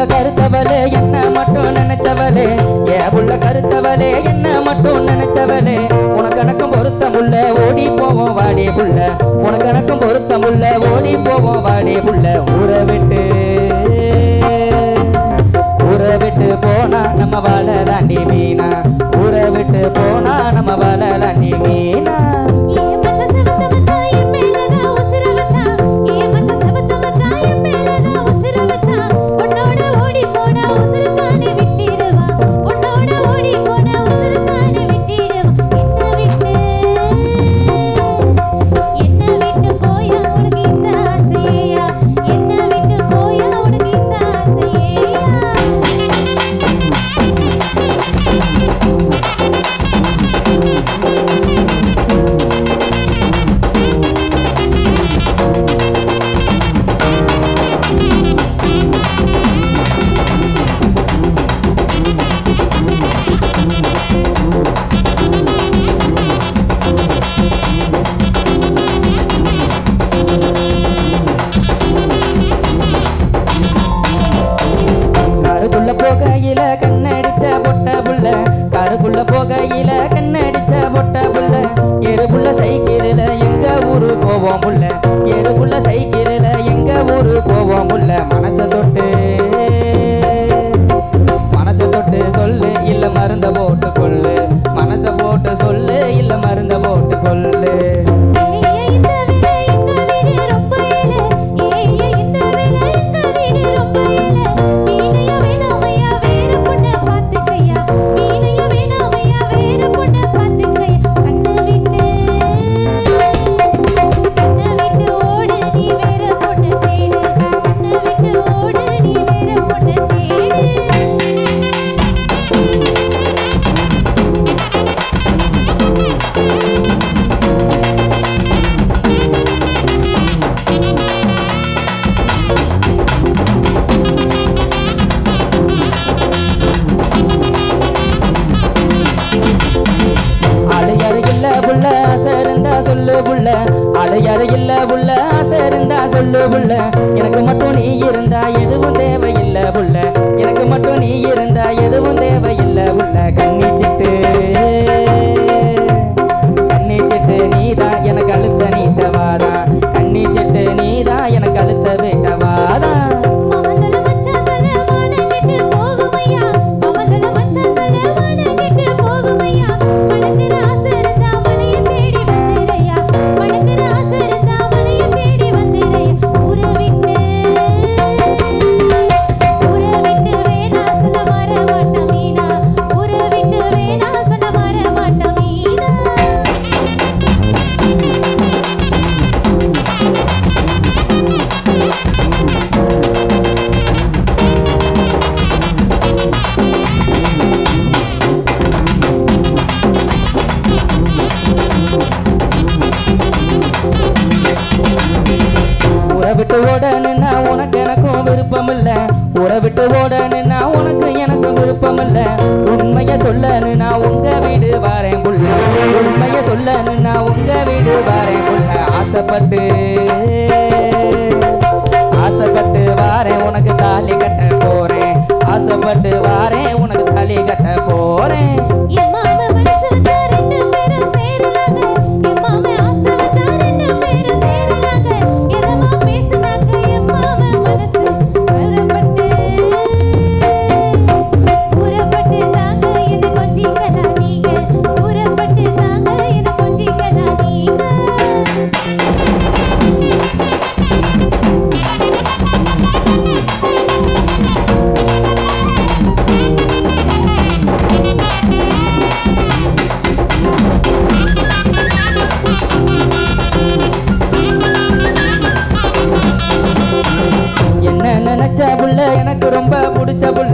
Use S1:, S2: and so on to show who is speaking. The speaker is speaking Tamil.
S1: புள்ள கருத்தவளே என்ன மட்டும் நினைச்சவளே? ஏ புள்ள கருத்தவளே என்ன மட்டும் நினைச்சவளே? உனக்கு எனக்கும் பொருத்தம் உள்ள ஓடி போவோம் வாடி புள்ள. உனக்கு எனக்கும் பொருத்தம் உள்ள ஓடி போவோம் வாடி புள்ள. ஊரை விட்டு ஊரை விட்டு போனா நம்ம வாழ தாண்டி மீனா. ஊரை விட்டு போனா நம்ம வாழ தாண்டி மீனா.
S2: புள்ள உள்ள உள்ள எனக்கு மட்டும் நான் உனக்கு எனக்கு விருப்பமில்ல. உண்மைய
S1: நான் உங்க வீடு வாரேன் புள்ள.
S2: சொல்லனு நான் உங்க வீடு
S1: வாரேன் புள்ள. ஆசைப்பட்டு எனக்கு ரொம்ப பிடிச்ச புள்ள.